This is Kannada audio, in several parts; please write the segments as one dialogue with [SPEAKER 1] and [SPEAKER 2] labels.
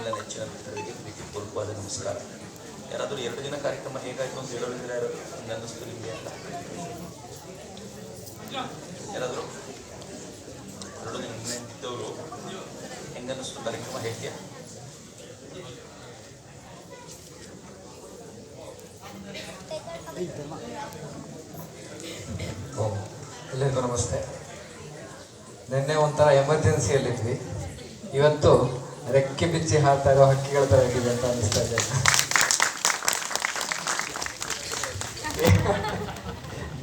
[SPEAKER 1] ಎಲ್ಲ ನೆಚ್ಚಿನ ಮಿತ್ರರಿಗೆ ಪ್ರೀತಿಪೂರ್ವಕವಾದ ನಮಸ್ಕಾರ. ಯಾರಾದರೂ ಎರಡು ದಿನ ಕಾರ್ಯಕ್ರಮ ಹೇಗಾಯಿತು ಅಂತ ಹೇಳೋದಿದ್ರೆ ಯಾರು ಅನ್ನಿಸ್ತು ನಿಮಗೆ ಅಂತ. ಯಾರಾದರೂ ಎರಡು ದಿನ ಇದ್ದವರು, ಹೆಂಗನ್ನಿಸ್ತು ಕಾರ್ಯಕ್ರಮ ಹೇಗೆ?
[SPEAKER 2] ಎಲ್ಲರಿಗೂ ನಮಸ್ತೆ. ನಿನ್ನೆ ಒಂಥರ ಎಮರ್ಜೆನ್ಸಿಯಲ್ಲಿದ್ವಿ ಇವತ್ತು ರೆಕ್ಕೆ ಬಿಚ್ಚಿ ಹಾಡ್ತಾ ಇರೋ ಹಕ್ಕಿಗಳ ಥರ ಇದೆ ಅಂತ ಅನಿಸ್ತಾ ಇದೆ.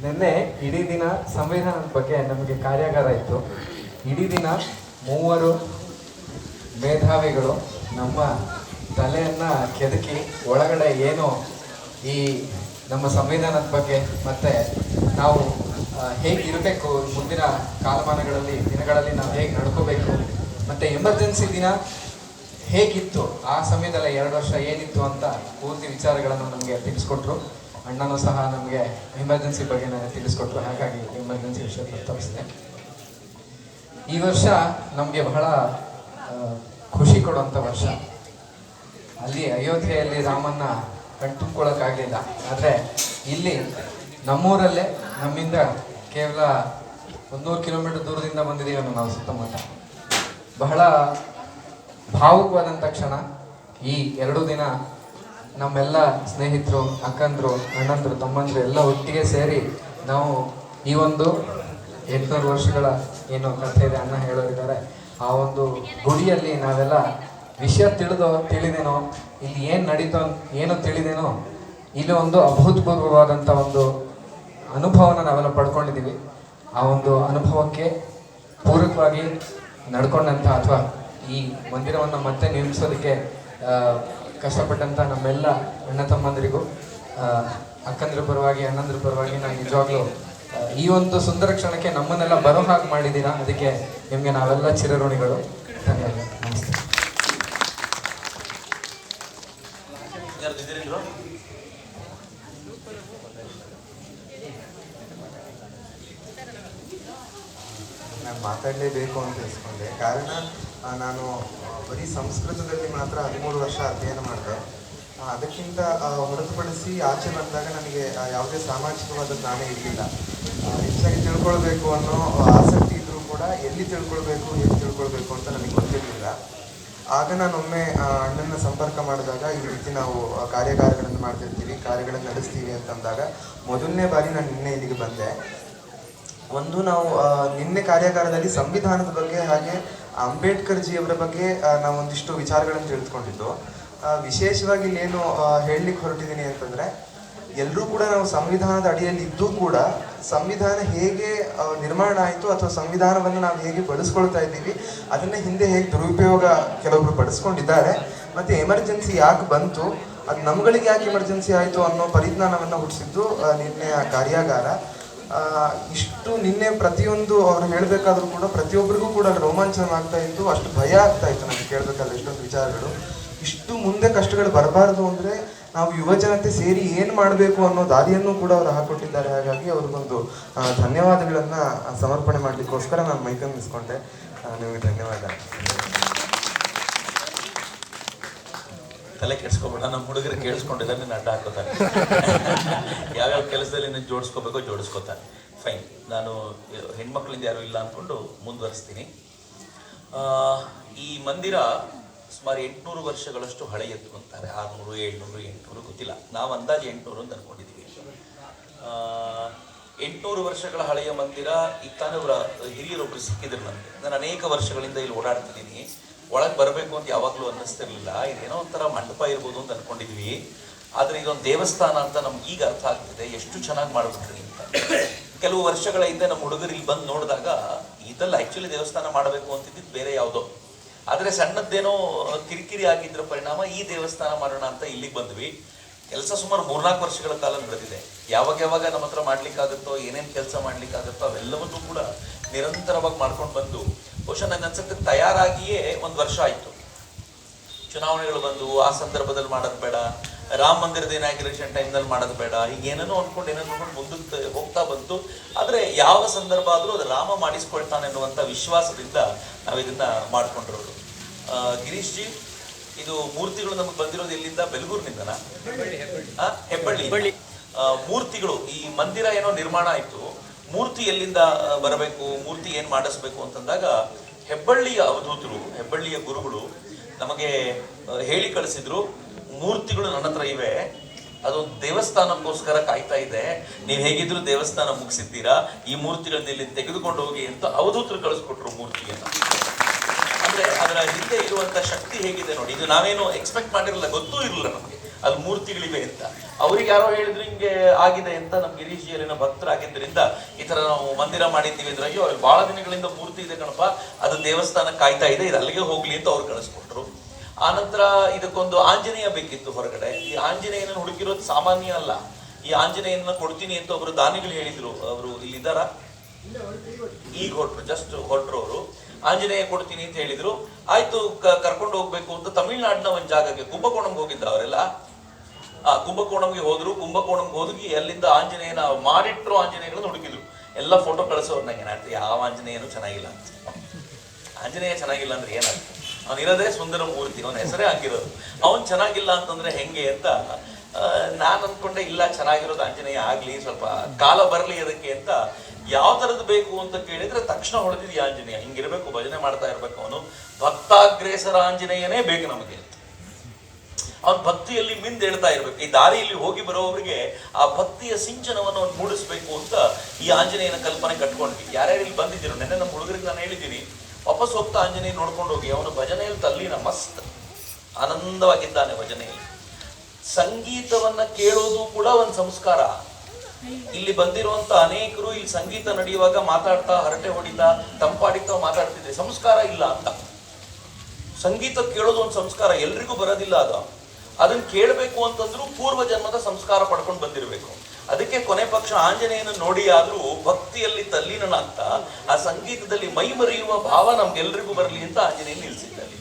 [SPEAKER 2] ನಿನ್ನೆ ಇಡೀ ದಿನ ಸಂವಿಧಾನದ ಬಗ್ಗೆ ನಮಗೆ ಕಾರ್ಯಾಗಾರ ಇತ್ತು. ಇಡೀ ದಿನ ಮೂವರು ಮೇಧಾವಿಗಳು ನಮ್ಮ ತಲೆಯನ್ನ ಕೆದಕಿ ಒಳಗಡೆ ಏನು ಈ ನಮ್ಮ ಸಂವಿಧಾನದ ಬಗ್ಗೆ ಮತ್ತೆ ನಾವು ಹೇಗಿರಬೇಕು ಮುಂದಿನ ಕಾಲಮಾನಗಳಲ್ಲಿ, ದಿನಗಳಲ್ಲಿ ನಾವು ಹೇಗೆ ನಡ್ಕೋಬೇಕು, ಮತ್ತೆ ಎಮರ್ಜೆನ್ಸಿ ದಿನ ಹೇಗಿತ್ತು? ಆ ಸಮಯದಲ್ಲಿ ಎರಡು ವರ್ಷ ಏನಿತ್ತು ಅಂತ ಪೂರ್ತಿ ವಿಚಾರಗಳನ್ನು ನಮಗೆ ತಿಳಿಸ್ಕೊಟ್ರು. ಅಣ್ಣನೂ ಸಹ ನಮಗೆ ಎಮರ್ಜೆನ್ಸಿ ಬಗ್ಗೆ ನನಗೆ ತಿಳಿಸ್ಕೊಟ್ರು. ಹಾಗಾಗಿ ಎಮರ್ಜೆನ್ಸಿ ವಿಷಯ ಪ್ರಸ್ತಾಪಿಸಿದೆ. ಈ ವರ್ಷ ನಮಗೆ ಬಹಳ ಖುಷಿ ಕೊಡುವಂಥ ವರ್ಷ. ಅಲ್ಲಿ ಅಯೋಧ್ಯೆಯಲ್ಲಿ ರಾಮನ್ನ ಕಣ್ತುಂಬ್ಕೊಳ್ಳೋಕ್ಕಾಗಲಿಲ್ಲ. ಆದರೆ ಇಲ್ಲಿ ನಮ್ಮೂರಲ್ಲೇ, ನಮ್ಮಿಂದ ಕೇವಲ ಒಂದೂರು ಕಿಲೋಮೀಟರ್ ದೂರದಿಂದ ಬಂದಿದ್ದೀವಿ ನಾವು ಸುತ್ತಮುತ್ತ. ಬಹಳ ಭಾವುಕವಾದಂಥ ಕ್ಷಣ ಈ ಎರಡು ದಿನ ನಮ್ಮೆಲ್ಲ ಸ್ನೇಹಿತರು, ಅಕ್ಕಂದರು, ಅಣ್ಣಂದರು, ತಮ್ಮಂದರು ಎಲ್ಲ ಒಟ್ಟಿಗೆ ಸೇರಿ ನಾವು ಈ ಒಂದು ಎಂಟುನೂರು ವರ್ಷಗಳ ಏನು ಕಥೆ ಇದೆ ಅಣ್ಣ ಹೇಳೋರಿದ್ದಾರೆ. ಆ ಒಂದು ಗುಡಿಯಲ್ಲಿ ನಾವೆಲ್ಲ ವಿಷಯ ತಿಳಿದೋ ತಿಳಿದೇನೋ, ಇಲ್ಲಿ ಏನು ನಡೀತೋ ಏನು ತಿಳಿದೇನೋ, ಇಲ್ಲಿ ಒಂದು ಅಭೂತಪೂರ್ವವಾದಂಥ ಒಂದು ಅನುಭವನ ನಾವೆಲ್ಲ ಪಡ್ಕೊಂಡಿದ್ದೀವಿ. ಆ ಒಂದು ಅನುಭವಕ್ಕೆ ಪೂರಕವಾಗಿ ನಡ್ಕೊಂಡಂಥ ಅಥವಾ ಈ ಮಂದಿರವನ್ನು ಮತ್ತೆ ನಿರ್ಮಿಸೋದಕ್ಕೆ ಕಷ್ಟಪಟ್ಟಂಥ ನಮ್ಮೆಲ್ಲ ಅಣ್ಣ ತಮ್ಮಂದರಿಗೂ ಅಕ್ಕಂದ್ರ ಪರವಾಗಿ, ಅಣ್ಣಂದ್ರ ಪರವಾಗಿ ನಾನು ನಿಜವಾಗ್ಲೂ ಈ ಒಂದು ಸುಂದರ ಕ್ಷಣಕ್ಕೆ ನಮ್ಮನ್ನೆಲ್ಲ ಬರೋ ಹಾಗೆ ಮಾಡಿದ್ದೀರಾ? ಅದಕ್ಕೆ ನಿಮಗೆ ನಾವೆಲ್ಲ ಚಿರಋಣಿಗಳು. ಧನ್ಯವಾದ. ನಮಸ್ತೆ.
[SPEAKER 3] ಮಾತಾಡಲೇಬೇಕು ಅಂತ ತಿಳ್ಸ್ಕೊಂಡೆ ಕಾರಣ? ನಾನು ಬರೀ ಸಂಸ್ಕೃತದಲ್ಲಿ ಮಾತ್ರ ಹದಿಮೂರು ವರ್ಷ ಅಧ್ಯಯನ ಮಾಡಿದೆ. ಅದಕ್ಕಿಂತ ಹೊರತುಪಡಿಸಿ ಆಚೆ ಬಂದಾಗ ನನಗೆ ಯಾವುದೇ ಸಾಮಾಜಿಕವಾದ ಜ್ಞಾನ ಇರಲಿಲ್ಲ. ಹೆಚ್ಚಾಗಿ ತಿಳ್ಕೊಳ್ಬೇಕು ಅನ್ನೋ ಆಸಕ್ತಿ ಇದ್ದರೂ ಕೂಡ ಎಲ್ಲಿ ತಿಳ್ಕೊಳ್ಬೇಕು, ಹೇಗೆ ತಿಳ್ಕೊಳ್ಬೇಕು ಅಂತ ನನಗೆ ಗೊತ್ತಿರಲಿಲ್ಲ. ಆಗ ನಾನೊಮ್ಮೆ ಅಣ್ಣನ ಸಂಪರ್ಕ ಮಾಡಿದಾಗ, ಈ ರೀತಿ ನಾವು ಕಾರ್ಯಾಗಾರಗಳನ್ನು ಮಾಡ್ತಿರ್ತೀವಿ, ಕಾರ್ಯಗಳನ್ನು ನಡೆಸ್ತೀವಿ ಅಂತಂದಾಗ, ಮೊದಲನೇ ಬಾರಿ ನಾನು ನಿನ್ನೆ ಇಲ್ಲಿಗೆ ಬಂದೆ. ಒಂದು ನಾವು ನಿನ್ನೆ ಕಾರ್ಯಾಗಾರದಲ್ಲಿ ಸಂವಿಧಾನದ ಬಗ್ಗೆ ಹಾಗೆ ಅಂಬೇಡ್ಕರ್ ಜಿಯವರ ಬಗ್ಗೆ ನಾವು ಒಂದಿಷ್ಟು ವಿಚಾರಗಳನ್ನು ತಿಳಿದುಕೊಂಡಿದ್ದು. ವಿಶೇಷವಾಗಿ ಇಲ್ಲೇನು ಹೇಳಲಿಕ್ಕೆ ಹೊರಟಿದ್ದೀನಿ ಅಂತಂದರೆ, ಎಲ್ಲರೂ ಕೂಡ ನಾವು ಸಂವಿಧಾನದ ಅಡಿಯಲ್ಲಿ ಇದ್ದೂ ಕೂಡ ಸಂವಿಧಾನ ಹೇಗೆ ನಿರ್ಮಾಣ ಆಯಿತು ಅಥವಾ ಸಂವಿಧಾನವನ್ನು ನಾವು ಹೇಗೆ ಬಳಸ್ಕೊಳ್ತಾ ಇದ್ದೀವಿ, ಅದನ್ನ ಹಿಂದೆ ಹೇಗೆ ದುರುಪಯೋಗ ಕೆಲವೊಬ್ರು ಪಡಿಸ್ಕೊಂಡಿದ್ದಾರೆ, ಮತ್ತು ಎಮರ್ಜೆನ್ಸಿ ಯಾಕೆ ಬಂತು, ಅದು ನಮ್ಗಳಿಗೆ ಯಾಕೆ ಎಮರ್ಜೆನ್ಸಿ ಆಯಿತು ಅನ್ನೋ ಪರಿಜ್ಞಾನವನ್ನು ಹುಟ್ಟಿಸಿದ್ದು ನಿನ್ನೆ ಕಾರ್ಯಾಗಾರ. ಇಷ್ಟು ನಿನ್ನೆ ಪ್ರತಿಯೊಂದು ಅವ್ರು ಹೇಳಬೇಕಾದ್ರೂ ಕೂಡ ಪ್ರತಿಯೊಬ್ಬರಿಗೂ ಕೂಡ ರೋಮಾಂಚನ ಆಗ್ತಾ ಇತ್ತು. ಅಷ್ಟು ಭಯ ಆಗ್ತಾ ಇತ್ತು ನನಗೆ ಕೇಳಬೇಕಾದ್ರೆ ಎಷ್ಟೊಂದು ವಿಚಾರಗಳು. ಇಷ್ಟು ಮುಂದೆ ಕಷ್ಟಗಳು ಬರಬಾರದು ಅಂದ್ರೆ ನಾವು ಯುವ ಜನತೆ ಸೇರಿ ಏನು ಮಾಡಬೇಕು ಅನ್ನೋ ದಾರಿಯನ್ನು ಕೂಡ ಅವರು ಹಾಕೊಟ್ಟಿದ್ದಾರೆ. ಹಾಗಾಗಿ ಅವ್ರಿಗೊಂದು ಧನ್ಯವಾದಗಳನ್ನು ಸಮರ್ಪಣೆ ಮಾಡಲಿಕ್ಕೋಸ್ಕರ ನಾನು ಮೈಕನ್ ನಿಸ್ಕೊಂಡೆ ನಿಮಗೆ ಧನ್ಯವಾದ.
[SPEAKER 1] ತಲೆ ಕೆಡ್ಸ್ಕೊಬೇಡ ನಮ್ಮ ಹುಡುಗರು ಕೇಳಿಸ್ಕೊಂಡಿದ್ದಾರೆ ನೀನು ಅಡ್ಡ ಹಾಕೋತಾರೆ ಯಾವ್ಯಾವ ಕೆಲಸದಲ್ಲಿ ನೀನು ಜೋಡಿಸ್ಕೋಬೇಕೋ ಜೋಡಿಸ್ಕೋತಾರೆ ಫೈನ್ ನಾನು ಹೆಣ್ಮಕ್ಳಿಂದ ಯಾರು ಇಲ್ಲ ಅಂದ್ಕೊಂಡು ಮುಂದುವರಿಸ್ತೀನಿ. ಈ ಮಂದಿರ ಸುಮಾರು ಎಂಟುನೂರು ವರ್ಷಗಳಷ್ಟು ಹಳೆಯದ್ದು ಅಂತಾರೆ. ಆರುನೂರು ಏಳ್ನೂರು ಎಂಟುನೂರು ಗೊತ್ತಿಲ್ಲ. ನಾವು ಅಂದಾಜು ಎಂಟುನೂರು ಅಂತ ಅನ್ಕೊಂಡಿದ್ದೀವಿ ಆ, ಎಂಟುನೂರು ವರ್ಷಗಳ ಹಳೆಯ ಮಂದಿರ ಇತ್ತಾನೆ ತಾನೇ ಅವರ ಹಿರಿಯರೊಬ್ರು ಸಿಕ್ಕಿದ್ರು ನನಗೆ ನಾನು ಅನೇಕ ವರ್ಷಗಳಿಂದ ಇಲ್ಲಿ ಓಡಾಡ್ತಿದ್ದೀನಿ. ಒಳಗೆ ಬರಬೇಕು ಅಂತ ಯಾವಾಗಲೂ ಅನ್ನಿಸ್ತಿರ್ಲಿಲ್ಲ. ಇದೇನೋ ಒಂಥರ ಮಂಟಪ ಇರ್ಬೋದು ಅಂತ ಅನ್ಕೊಂಡಿದ್ವಿ. ಆದರೆ ಇದೊಂದು ದೇವಸ್ಥಾನ ಅಂತ ನಮ್ಗೆ ಈಗ ಅರ್ಥ ಆಗ್ತಿದೆ. ಎಷ್ಟು ಚೆನ್ನಾಗಿ ಮಾಡ್ಬಿಟ್ರಿ ಅಂತ. ಕೆಲವು ವರ್ಷಗಳ ಹಿಂದೆ ನಮ್ಮ ಹುಡುಗರು ಇಲ್ಲಿ ಬಂದು ನೋಡಿದಾಗ ಇದೆಲ್ಲ ಆ್ಯಕ್ಚುಲಿ ದೇವಸ್ಥಾನ ಮಾಡಬೇಕು ಅಂತಿದ್ದು ಬೇರೆ ಯಾವುದೋ. ಆದರೆ ಸಣ್ಣದ್ದೇನೋ ಕಿರಿಕಿರಿ ಆಗಿದ್ರ ಪರಿಣಾಮ ಈ ದೇವಸ್ಥಾನ ಮಾಡೋಣ ಅಂತ ಇಲ್ಲಿಗೆ ಬಂದ್ವಿ. ಕೆಲಸ ಸುಮಾರು ಮೂರ್ನಾಲ್ಕು ವರ್ಷಗಳ ಕಾಲ ನಡೆದಿದೆ. ಯಾವಾಗ ಯಾವಾಗ ನಮ್ಮ ಹತ್ರ ಮಾಡ್ಲಿಕ್ಕಾಗುತ್ತೋ, ಏನೇನು ಕೆಲಸ ಮಾಡ್ಲಿಕ್ಕಾಗುತ್ತೋ, ಅವೆಲ್ಲವನ್ನೂ ಕೂಡ ನಿರಂತರವಾಗಿ ಮಾಡ್ಕೊಂಡು ಬಂದು ಬಹುಶಃ ನನ್ನ ಅನ್ಸುತ್ತೆ ತಯಾರಾಗಿಯೇ ಒಂದು ವರ್ಷ ಆಯ್ತು. ಚುನಾವಣೆಗಳು ಬಂದು ಆ ಸಂದರ್ಭದಲ್ಲಿ ಮಾಡೋದು ಬೇಡ ರಾಮ ಮಂದಿರದ ಇನಾಗ್ರೇಷನ್ ಟೈಮ್ನಲ್ಲಿ ಮಾಡೋದು ಬೇಡ ಈಗ ಏನೇನೋ ಅನ್ಕೊಂಡು ಏನೇನೋ ಅನ್ಕೊಂಡು ಮುಂದಕ್ಕೆ ಹೋಗ್ತಾ ಬಂತು. ಆದ್ರೆ ಯಾವ ಸಂದರ್ಭ ಆದ್ರೂ ಅದು ರಾಮ ಮಾಡಿಸ್ಕೊಳ್ತಾನೆ ಅನ್ನುವಂಥ ವಿಶ್ವಾಸದಿಂದ ನಾವು ಇದನ್ನ ಮಾಡ್ಕೊಂಡಿರೋದು. ಗಿರೀಶ್ ಜಿ ಇದು ಮೂರ್ತಿಗಳು ನಮಗೆ ಬಂದಿರೋದು ಎಲ್ಲಿಂದ? ಬೆಲಗೂರಿನಿಂದನಾ? ಹೆಬ್ಬಳ್ಳಿ ಮೂರ್ತಿಗಳು ಈ ಮಂದಿರ ಏನೋ ನಿರ್ಮಾಣ ಆಯ್ತು. ಮೂರ್ತಿ ಎಲ್ಲಿಂದ ಬರಬೇಕು, ಮೂರ್ತಿ ಏನು ಮಾಡಿಸ್ಬೇಕು ಅಂತಂದಾಗ ಹೆಬ್ಬಳ್ಳಿಯ ಅವಧೂತರು, ಹೆಬ್ಬಳ್ಳಿಯ ಗುರುಗಳು ನಮಗೆ ಹೇಳಿ ಕಳಿಸಿದ್ರು, ಮೂರ್ತಿಗಳು ನನ್ನ ಹತ್ರ ಇವೆ ಅದೊಂದು ದೇವಸ್ಥಾನಕ್ಕೋಸ್ಕರ ಕಾಯ್ತಾ ಇದೆ, ನೀವು ಹೇಗಿದ್ರು ದೇವಸ್ಥಾನ ಮುಗಿಸಿದ್ದೀರಾ, ಈ ಮೂರ್ತಿಗಳನ್ನ ಇಲ್ಲಿ ತೆಗೆದುಕೊಂಡು ಹೋಗಿ ಅಂತ ಅವಧೂತರು ಕಳಿಸ್ಕೊಟ್ರು ಮೂರ್ತಿಯನ್ನ. ಅಂದ್ರೆ ಅದರ ಹಿಂದೆ ಇರುವಂತ ಶಕ್ತಿ ಹೇಗಿದೆ ನೋಡಿ, ಇದು ನಾವೇನು ಎಕ್ಸ್ಪೆಕ್ಟ್ ಮಾಡಿರಲ್ಲ, ಗೊತ್ತೂ ಇರಲಿಲ್ಲ ನಮಗೆ. ಅಲ್ಲಿ ಮೂರ್ತಿಗಳಿವೆ ಅಂತ. ಅವ್ರಿಗೆ ಯಾರೋ ಹೇಳಿದ್ರು ಹಿಂಗೆ ಆಗಿದೆ ಅಂತ ನಮ್ಮ ಗಿರೀಶಿಯಲ್ಲಿನ ಭಕ್ತರಾಗಿದ್ದರಿಂದ ಈ ತರ ನಾವು ಮಂದಿರ ಮಾಡಿದ್ದೀವಿ ಅಂದ್ರೆ ಅಯ್ಯೋ ಬಹಳ ದಿನಗಳಿಂದ ಮೂರ್ತಿ ಇದೆ ಕಣಪ್ಪ. ಅದು ದೇವಸ್ಥಾನ ಕಾಯ್ತಾ ಇದೆ, ಇದು ಅಲ್ಲಿಗೆ ಹೋಗ್ಲಿ ಅಂತ ಅವ್ರು ಕಳಿಸ್ಕೊಟ್ರು ಆನಂತರ ಇದಕ್ಕೊಂದು ಆಂಜನೇಯ ಬೇಕಿತ್ತು ಹೊರಗಡೆ. ಈ ಆಂಜನೇಯನ ಹುಡುಕಿರೋದು ಸಾಮಾನ್ಯ ಅಲ್ಲ. ಈ ಆಂಜನೇಯನ ಕೊಡ್ತೀನಿ ಅಂತ ಒಬ್ರು ದಾನಿಗಳು ಹೇಳಿದ್ರು. ಅವರು ಇಲ್ಲಿದ್ದಾರಾ? ಈಗ ಹೊರಟ್ರು ಜಸ್ಟ್ ಹೊಟ್ರು ಅವರು. ಆಂಜನೇಯ ಕೊಡ್ತೀನಿ ಅಂತ ಹೇಳಿದ್ರು. ಆಯ್ತು ಕರ್ಕೊಂಡು ಹೋಗ್ಬೇಕು ಅಂತ ತಮಿಳ್ನಾಡಿನ ಒಂದ್ ಜಾಗಕ್ಕೆ, ಕುಂಭಕೋಣಂಗೆ ಹೋಗಿದ್ದ ಅವರೆಲ್ಲ. ಕುಂಭಕೋಣಂಗೆ ಹೋದ್ರು, ಕುಂಭಕೋಣಂಗೆ ಹೋಗಿ ಅಲ್ಲಿಂದ ಆಂಜನೇಯನ ಮಾಡಿಟ್ರು ಆಂಜನೇಯಗಳನ್ನ ಹುಡುಕಿದ್ರು. ಎಲ್ಲ ಫೋಟೋ ಕಳಿಸೋರು ನಂಗೆ ಏನಾಗ್ತದೆ ಯಾವ ಆಂಜನೇಯನು ಚೆನ್ನಾಗಿಲ್ಲ ಆಂಜನೇಯ ಚೆನ್ನಾಗಿಲ್ಲ ಅಂದ್ರೆ ಏನಾಗ್ತದೆ ಅವನ್ ಇರೋದೇ ಸುಂದರ ಮೂರ್ತಿ, ಅವನ ಹೆಸರೇ ಹಂಗಿರೋದು ಅವನ್ ಚೆನ್ನಾಗಿಲ್ಲ ಅಂತಂದ್ರೆ ಹೆಂಗೆ ಅಂತ ನಾನು ಅನ್ಕೊಂಡೆ ಇಲ್ಲ, ಚೆನ್ನಾಗಿರೋದು ಆಂಜನೇಯ ಆಗ್ಲಿ, ಸ್ವಲ್ಪ ಕಾಲ ಬರಲಿ ಅದಕ್ಕೆ ಅಂತ. ಯಾವ ತರದ್ ಬೇಕು ಅಂತ ಕೇಳಿದ್ರೆ ತಕ್ಷಣ ಹೊಡೆದಿದ್ಯಾ ಆಂಜನೇಯ. ಹಿಂಗಿರ್ಬೇಕು, ಭಜನೆ ಮಾಡ್ತಾ ಇರ್ಬೇಕು ಅವನು. ಭಕ್ತಾಗ್ರೇಸರ ಆಂಜನೇಯನೇ ಬೇಕು ನಮಗೆ. ಅವನ್ ಭಕ್ತಿಯಲ್ಲಿ ಮಿಂದೇಳ್ತಾ ಇರ್ಬೇಕು. ಈ ದಾರಿಯಲ್ಲಿ ಹೋಗಿ ಬರೋವರಿಗೆ ಆ ಭಕ್ತಿಯ ಸಿಂಚನವನ್ನು ಅವ್ನು ಮೂಡಿಸ್ಬೇಕು ಅಂತ ಈ ಆಂಜನೇಯನ ಕಲ್ಪನೆ ಕಟ್ಕೊಂಡ್ವಿ ಯಾರ್ಯಾರು ಇಲ್ಲಿ ಬಂದಿದ್ದೀರೋ, ನೆನ್ನೆ ನಮ್ಮ ಹುಡುಗರಿಗೆ ನಾನು ಹೇಳಿದ್ದೀನಿ, ವಾಪಸ್ ಹೋಗ್ತಾ ಆಂಜನೇಯ ನೋಡ್ಕೊಂಡು ಹೋಗಿ, ಅವನು ಭಜನೆಯಲ್ಲಿ ತಲ್ಲಿನ ಮಸ್ತ್, ಆನಂದವಾಗಿದ್ದಾನೆ ಭಜನೆಯಲ್ಲಿ ಸಂಗೀತವನ್ನ ಕೇಳೋದು ಕೂಡ ಒಂದು ಸಂಸ್ಕಾರ. ಇಲ್ಲಿ ಬಂದಿರುವಂತ ಅನೇಕರು ಇಲ್ಲಿ ಸಂಗೀತ ನಡೆಯುವಾಗ ಮಾತಾಡ್ತಾ, ಹರಟೆ ಹೊಡಿತಾ, ತಂಪಾಡಿತಾ ಮಾತಾಡ್ತಿದ್ರೆ ಸಂಸ್ಕಾರ ಇಲ್ಲ ಅಂತ. ಸಂಗೀತ ಕೇಳೋದು ಒಂದು ಸಂಸ್ಕಾರ. ಎಲ್ರಿಗೂ ಬರೋದಿಲ್ಲ ಅದು. ಅದನ್ನ ಕೇಳಬೇಕು ಅಂತಂದ್ರೂ ಪೂರ್ವ ಜನ್ಮದ ಸಂಸ್ಕಾರ ಪಡ್ಕೊಂಡು ಬಂದಿರಬೇಕು. ಅದಕ್ಕೆ ಕೊನೆ ಪಕ್ಷ ಆಂಜನೇಯನ ನೋಡಿ ಆದ್ರೂ ಭಕ್ತಿಯಲ್ಲಿ ತಲ್ಲೀನನಾಗ್ತಾ ಆ ಸಂಗೀತದಲ್ಲಿ ಮೈ ಮರೆಯುವ ಭಾವ ನಮ್ಗೆಲ್ರಿಗೂ ಬರಲಿ ಅಂತ ಆಂಜನೇಯ ನಿಲ್ಸಿದ್ದಲ್ಲಿ?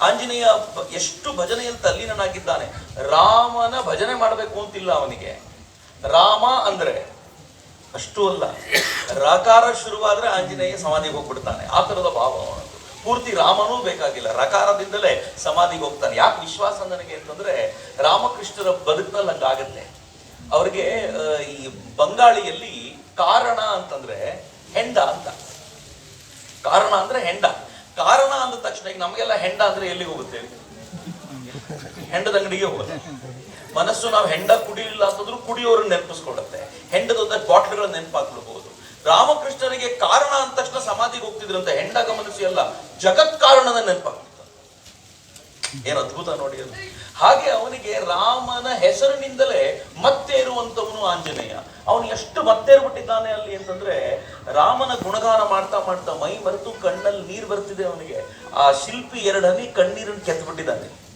[SPEAKER 1] ಆಂಜನೇಯ ಎಷ್ಟು ಭಜನೆಯಲ್ಲಿ ತಲ್ಲೀನನಾಗಿದ್ದಾನೆ. ರಾಮನ ಭಜನೆ ಮಾಡಬೇಕು ಅಂತಿಲ್ಲ ಅವನಿಗೆ. ರಾಮ ಅಂದ್ರೆ ಅಷ್ಟು ಅಲ್ಲ. ರಾಕಾರ ಶುರುವಾದ್ರೆ ಆಂಜನೇಯ ಸಮಾಧಿಗೆ ಹೋಗ್ಬಿಡ್ತಾನೆ. ಆ ತರದ ಭಾವ ಪೂರ್ತಿ ರಾಮನೂ ಬೇಕಾಗಿಲ್ಲ. ರಕಾರದಿಂದಲೇ ಸಮಾಧಿಗೆ ಹೋಗ್ತಾನೆ. ಯಾಕೆ ವಿಶ್ವಾಸ ನನಗೆ ಅಂತಂದ್ರೆ ರಾಮಕೃಷ್ಣರ ಬದುಕಿನಲ್ಲಿ ಹಂಗಾಗತ್ತೆ ಅವ್ರಿಗೆ ಈ ಬಂಗಾಳಿಯಲ್ಲಿ ಕಾರಣ ಅಂತಂದ್ರೆ ಹೆಂಡ ಅಂತ. ಕಾರಣ ಅಂದ್ರೆ ಹೆಂಡ. ಕಾರಣ ಅಂದ ತಕ್ಷಣ ಈಗ ನಮಗೆಲ್ಲ ಹೆಂಡ ಅಂದ್ರೆ ಎಲ್ಲಿಗೆ ಹೋಗುತ್ತೆ? ಹೆಂಡದ ಅಂಗಡಿಗೆ ಹೋಗುತ್ತೆ. ಮನಸ್ಸು ನಾವು ಹೆಂಡ ಕುಡಿಲಿಲ್ಲ ಅಂತಂದ್ರೂ ಕುಡಿಯೋರನ್ನ ನೆನಪಿಸ್ಕೊಡತ್ತೆ ಹೆಂಡದ ಬಾಟ್ಲ್ಗಳ ನೆನಪಾಗ್ಬಿಡ್ಬಹುದು ರಾಮಕೃಷ್ಣರಿಗೆ ಕಾರಣ ಅಂದ ತಕ್ಷಣ ಸಮಾಧಿಗೆ ಹೋಗ್ತಿದ್ರಂತ ಹೆಂಡ ಗಮನಿಸಿ ಅಲ್ಲ ಜಗತ್ ಕಾರಣದ ನೆನಪಾಗ್ತಿತ್ತು. ಏನ್ ಅದ್ಭುತ ನೋಡಿ ಅದು. ಹಾಗೆ ಅವನಿಗೆ ರಾಮನ ಹೆಸರಿನಿಂದಲೇ ಮತ್ತೆ ಇರುವಂತವನು ಆಂಜನೇಯ. ಅವನು ಎಷ್ಟು ಮತ್ತೆ ಇರ್ಬಿಟ್ಟಿದ್ದಾನೆ ಅಲ್ಲಿ ಅಂತಂದ್ರೆ ರಾಮನ ಗುಣಗಾನ ಮಾಡ್ತಾ ಮಾಡ್ತಾ ಮೈ ಮರೆತು ಕಣ್ಣಲ್ಲಿ ನೀರು ಬರ್ತಿದೆ ಅವನಿಗೆ. ಆ ಶಿಲ್ಪಿ ಎರಡಲ್ಲಿ ಕಣ್ಣೀರನ್ನು ಕೆತ್ಬಿಟ್ಟಿದ್ದಾನೆ.